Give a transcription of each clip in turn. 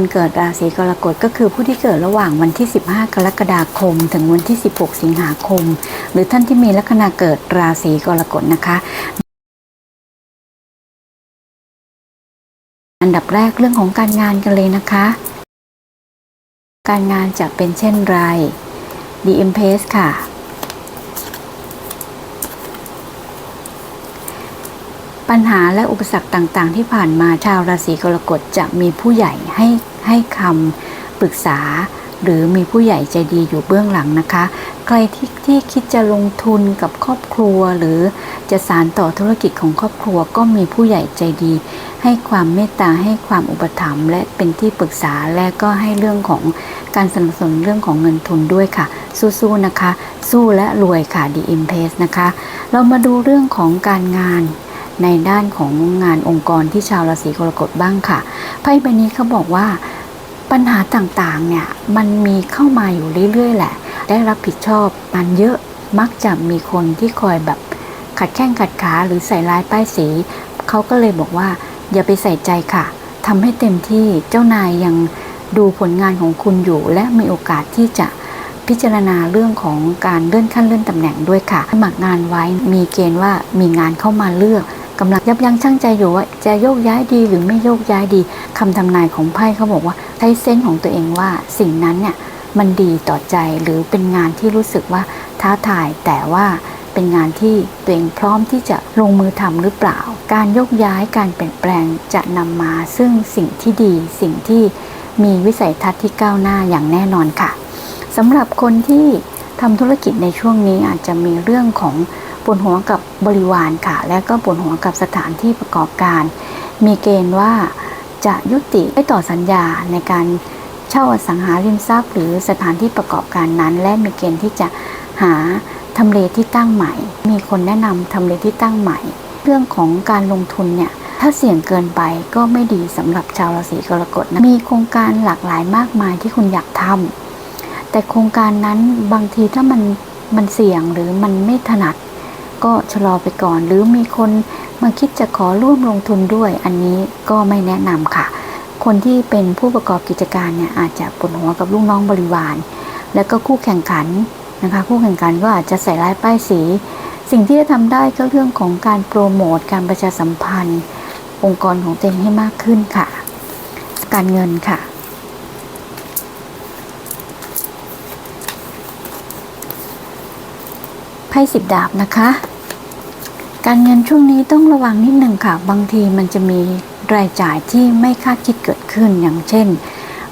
คนเกิดราศีกรกฎก็คือผู้ที่เกิดระหว่างวันที่ 15 กรกฎาคม ถึงวันที่ 16 สิงหาคม หรือท่านที่มีลัคนาเกิดราศีกรกฎนะคะ อันดับแรกเรื่องของการงานกันเลยนะคะ การงานจะเป็นเช่นไร The Empress ค่ะ ปัญหาและอุปสรรคต่างๆ ที่ผ่านมาชาวราศีกรกฎจะมีผู้ใหญ่ให้ให้คำปรึกษา หรือมีผู้ใหญ่ใจดีอยู่เบื้องหลังนะคะ ใครที่ที่คิดจะลงทุนกับครอบครัว หรือจะสานต่อธุรกิจของครอบครัวก็มีผู้ใหญ่ใจดี ให้ความเมตตาให้ความอุปถัมภ์และเป็นที่ปรึกษาและก็ให้เรื่องของการสนับสนุนเรื่องของเงินทุนด้วยค่ะ สู้ๆนะคะ สู้และรวยค่ะ The i m p r e s s นะคะ เรามาดูเรื่องของการงาน ในด้านของงานองค์กรที่ชาวราศีกรกฎบ้างค่ะไพ่ใบนี้เขาบอกว่าปัญหาต่างๆเนี่ยมันมีเข้ามาอยู่เรื่อยๆ แหละ ได้รับผิดชอบมันเยอะมักจะมีคนที่คอยแบบขัดแข้งขัดขาหรือใส่ร้ายป้ายสีเขาก็เลยบอกว่าอย่าไปใส่ใจค่ะทำให้เต็มที่เจ้านายยังดูผลงานของคุณอยู่ และมีโอกาสที่จะพิจารณาเรื่องของการเลื่อนขั้นเลื่อนตำแหน่งด้วยค่ะสมัครงานไว้มีเกณฑ์ว่ามีงานเข้ามาเลือก กำลังยับยั้งชั่งใจอยู่ว่าจะโยกย้ายดีหรือไม่โยกย้ายดีคำทำนายของไพ่เขาบอกว่าใช้เส้นของตัวเองว่าสิ่งนั้นเนี่ยมันดีต่อใจหรือเป็นงานที่รู้สึกว่าท้าทายแต่ว่าเป็นงานที่ตัวเองพร้อมที่จะลงมือทำหรือเปล่า การโยกย้ายการเปลี่ยนแปลงจะนำมาซึ่งสิ่งที่ดีสิ่งที่มีวิสัยทัศน์ที่ก้าวหน้าอย่างแน่นอนค่ะสำหรับคนที่ทำธุรกิจในช่วงนี้อาจจะมีเรื่องของ วดหัวกับบริวารค่ะ และก็ปวดหัวกับสถานที่ประกอบการ มีเกณฑ์ว่าจะยุติไม่ต่อสัญญาในการเช่าอสังหาริมทรัพย์ หรือสถานที่ประกอบการนั้น และมีเกณฑ์ที่จะหาทำเลที่ตั้งใหม่ มีคนแนะนำทำเลที่ตั้งใหม่ เรื่องของการลงทุนเนี่ยถ้าเสี่ยงเกินไปก็ไม่ดีสำหรับชาวราศีกรกฎนะมีโครงการหลากหลายมากมายที่คุณอยากทำแต่โครงการนั้นบางทีถ้ามันมันเสี่ยงหรือมันไม่ถนัด ก็ชะลอไปก่อน หรือมีคนมาคิดจะขอร่วมลงทุนด้วย อันนี้ก็ไม่แนะนำค่ะ คนที่เป็นผู้ประกอบกิจการเนี่ยอาจจะปวดหัวกับลูกน้องบริวาร แล้วก็คู่แข่งขันนะคะ คู่แข่งขันก็อาจจะใส่ร้ายป้ายสี สิ่งที่จะทำได้ก็เรื่องของการโปรโมทการประชาสัมพันธ์ องค์กรของตัวเองให้มากขึ้นค่ะ การเงินค่ะ พ่สิบดาบนะคะ การเงินช่วงนี้ต้องระวังนิดหนึ่งค่ะ บางทีมันจะมีรายจ่ายที่ไม่คาดคิดเกิดขึ้นอย่างเช่น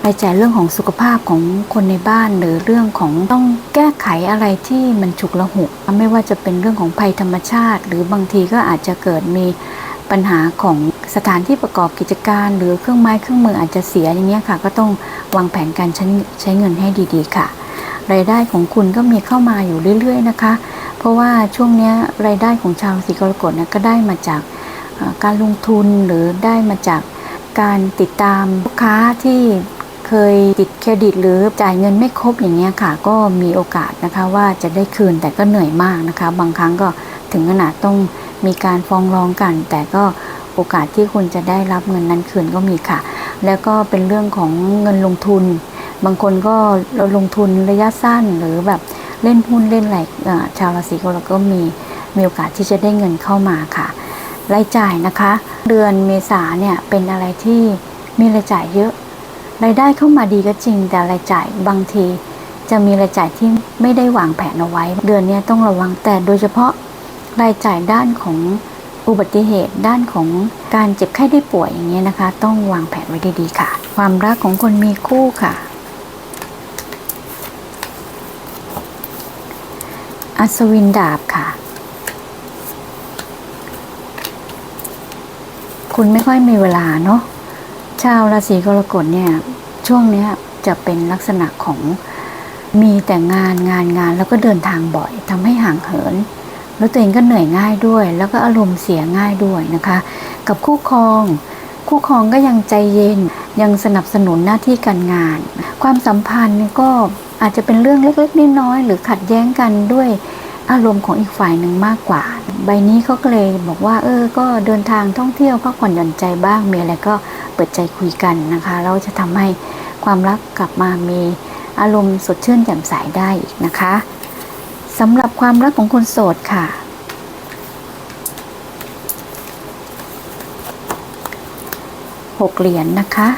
รายจ่ายเรื่องของสุขภาพของคนในบ้านหรือเรื่องของต้องแก้ไขอะไรที่มันฉุกละหุกไม่ว่าจะเป็นเรื่องของภัยธรรมชาติ หรือบางทีก็อาจจะเกิดมีปัญหาของสถานที่ประกอบกิจการ หรือเครื่องไม้เครื่องมืออาจจะเสียอย่างเงี้ยค่ะ ก็ต้องวางแผนการใช้ใช้เงินให้ดี ๆ ค่ะ รายได้ของคุณก็มีเข้ามาอยู่เรื่อย ๆ นะคะ เพราะว่าช่วงนี้รายได้ของชาวราศีกรกฎก็ได้มาจากการลงทุนหรือได้มาจากการติดตามลูกค้าที่เคยติดเครดิตหรือจ่ายเงินไม่ครบอย่างเงี้ยค่ะ ก็มีโอกาสนะคะว่าจะได้คืนแต่ก็เหนื่อยมากนะคะ บางครั้งก็ถึงขนาดต้องมีการฟ้องร้องกัน แต่ก็โอกาสที่คุณจะได้รับเงินนั้นคืนก็มีค่ะ แล้วก็เป็นเรื่องของเงินลงทุน บางคนก็ลงทุนระยะสั้นหรือแบบเล่นหุ้นเล่นอะไรชาวราศีกรกฎก็มีมีโอกาสที่จะได้เงินเข้ามาค่ะรายจ่ายนะคะ เดือนเมษาเนี่ยเป็นอะไรที่มีรายจ่ายเยอะรายได้เข้ามาดีก็จริง แต่รายจ่ายบางที จะมีรายจ่ายที่ไม่ได้วางแผนเอาไว้ เดือนนี้ต้องระวังแต่โดยเฉพาะรายจ่ายด้านของอุบัติเหตุด้านของการเจ็บไข้ได้ป่วยอย่างเงี้ยนะคะ ต้องวางแผนไว้ดีๆค่ะ ความรักของคนมีคู่ค่ะ อัศวินดาบค่ะ คุณไม่ค่อยมีเวลาเนาะ ชาวราศีกรกฎเนี่ย ช่วงเนี้ยจะเป็นลักษณะของมีแต่งานงานงานแล้วก็เดินทางบ่อยทำให้ห่างเหิน แล้วตัวเองก็เหนื่อยง่ายด้วย แล้วก็อารมณ์เสียง่ายด้วยนะคะ กับคู่ครอง คู่ครองก็ยังใจเย็น ยังสนับสนุนหน้าที่การงาน ความสัมพันธ์ก็อาจจะเป็นเรื่องเล็กๆน้อยๆหรือขัดแย้งกันด้วยอารมณ์ของอีกฝ่ายหนึ่งมากกว่า ใบนี้เขาก็เลยบอกว่า เออ ก็เดินทางท่องเที่ยวพักผ่อนหย่อนใจบ้างมีอะไรก็เปิดใจคุยกันนะคะ เราจะทำให้ความรักกลับมามีอารมณ์สดชื่นแจ่มใสได้อีกนะคะสำหรับความรักของคนโสดค่ะ หกเหรียญนนะคะ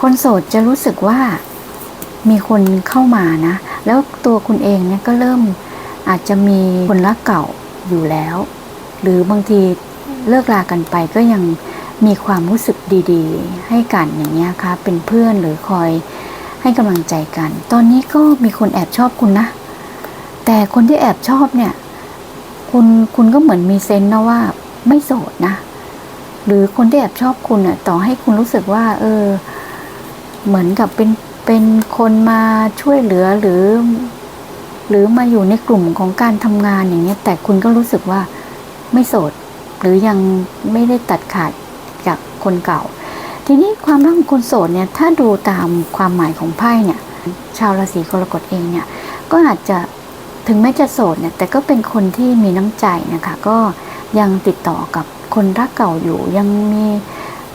คนโสดจะรู้สึกว่ามีคนเข้ามานะ แล้วตัวคุณเองเนี่ยก็เริ่มอาจจะมีคนรักเก่าอยู่แล้ว หรือบางทีเลิกลากันไปก็ยังมีความรู้สึกดี ๆ ให้กันอย่างเงี้ค่ะเป็นเพื่อนหรือคอยให้กำลังใจกัน ตอนนี้ก็มีคนแอบชอบคุณนะ แต่คนที่แอบชอบเนี่ย คุณคุณก็เหมือนมีเซนส์นะว่า ไม่โสดนะ หรือคนที่แอบชอบคุณอะ ต่อให้คุณรู้สึกว่า เออ เหมือนกับเป็นเป็นคนมาช่วยเหลือหรือ หรือมาอยู่ในกลุ่มของการทำงานอย่างเงี้ย แต่คุณก็รู้สึกว่าไม่โสด หรือยังไม่ได้ตัดขาดจากคนเก่า ทีนี้ความรักของคนโสดเนี่ย ถ้าดูตามความหมายของไพ่เนี่ย ชาวราศีกรกฎเองเนี่ย ก็อาจจะถึงแม้จะโสดเนี่ย แต่ก็เป็นคนที่มีน้ำใจนะคะ ก็ ยังติดต่อกับคนรักเก่าอยู่ ยังมี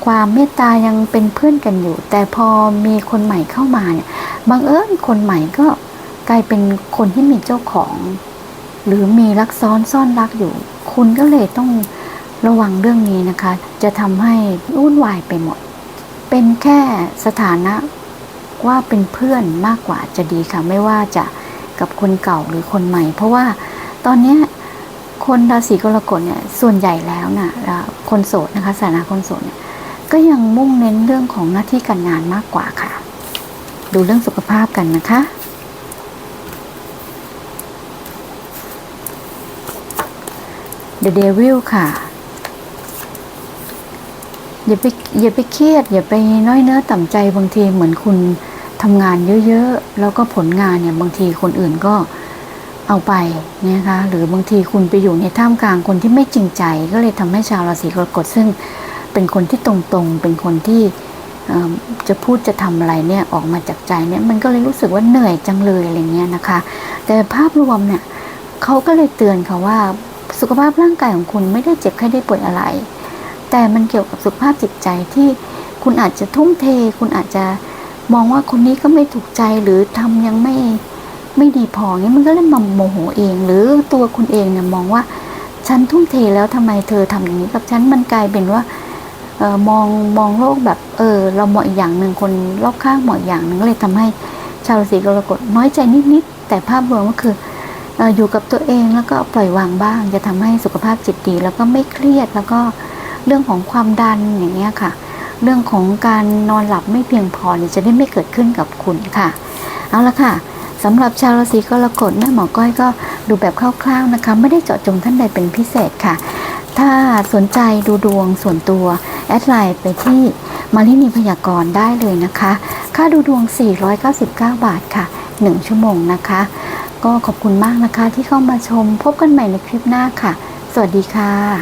ความเมตตายังเป็นเพื่อนกันอยู่ แต่พอมีคนใหม่เข้ามาเนี่ยบังเอิญคนใหม่ก็กลายเป็นคนที่มีเจ้าของ หรือมีรักซ้อนซ่อนรักอยู่ คุณก็เลยต้องระวังเรื่องนี้นะคะ จะทำให้วุ่นวายไปหมด เป็นแค่สถานะว่าเป็นเพื่อนมากกว่าจะดีค่ะ ไม่ว่าจะกับคนเก่าหรือคนใหม่ เพราะว่าตอนนี้ คนราศีกรกฎเนี่ยส่วนใหญ่แล้วนะ่ะคนโสดนะคะสถานะคนโสดเนี่ยก็ยังมุ่งเน้นเรื่องของหน้าที่การงานมากกว่าค่ะ ดูเรื่องสุขภาพกันนะคะ The Devil ค่ะ อย่าไปอย่าไปเครียด อย่าไปน้อยเนื้อต่ำใจบางทีเหมือนคุณทำงานเยอะๆ แล้วก็ผลงานเนี่ยบางทีคนอื่นก็ เอาไปนะคะหรือบางทีคุณไปอยู่ในท่ามกลางคนที่ไม่จริงใจ ก็เลยทำให้ชาวราศีกรกฎซึ่งเป็นคนที่ตรงๆ เป็นคนที่จะพูดจะทำอะไรเนี่ยออกมาจากใจเนี่ยมันก็เลยรู้สึกว่าเหนื่อยจังเลยอะไรเงี้ยนะคะ แต่ภาพรวมเนี่ยเขาก็เลยเตือนค่ะว่าสุขภาพร่างกายของคุณไม่ได้เจ็บแค่ได้ป่วยอะไร แต่มันเกี่ยวกับสุขภาพจิตใจที่คุณอาจจะทุ่มเท คุณอาจจะมองว่าคนนี้ก็ไม่ถูกใจหรือทำยังไม่ ไม่ดีพอเงี้ยมันก็เลยมาโมโหเอง หรือตัวคุณเองเนี่ยมองว่า ฉันทุ่มเทแล้วทำไมเธอทำอย่างนี้กับฉันมันกลายเป็นว่าออมองมองโลกแบบเออเรามองอีกอย่างหนึ่งคนรอบข้างมองอีกอย่างหนึ่งก็เลยทำให้ชาวราศีกรกฎน้อยใจนิดๆแต่ภาพรวมก็คือออยู่กับตัวเองแล้วก็ปล่อยวางบ้าง จะทำให้สุขภาพจิตดี แล้วก็ไม่เครียดแล้วก็เรื่องของความดันอย่างเงี้ยค่ะ เรื่องของการนอนหลับไม่เพียงพอเนี่ยจะได้ไม่เกิดขึ้นกับคุณค่ะ เอาละค่ะ สำหรับชาวราศีกรกฎแม่หมอก้อยก็ดูแบบคร่าวๆนะคะ ไม่ได้เจาะจงท่านใดเป็นพิเศษค่ะ ถ้าสนใจดูดวงส่วนตัว แอดไลน์ไปที่มารินีพยากรณ์ได้เลยนะคะ ค่าดูดวง 499 บาทค่ะ 1 ชั่วโมงนะคะ ก็ขอบคุณมากนะคะที่เข้ามาชมพบกันใหม่ในคลิปหน้าค่ะ สวัสดีค่ะ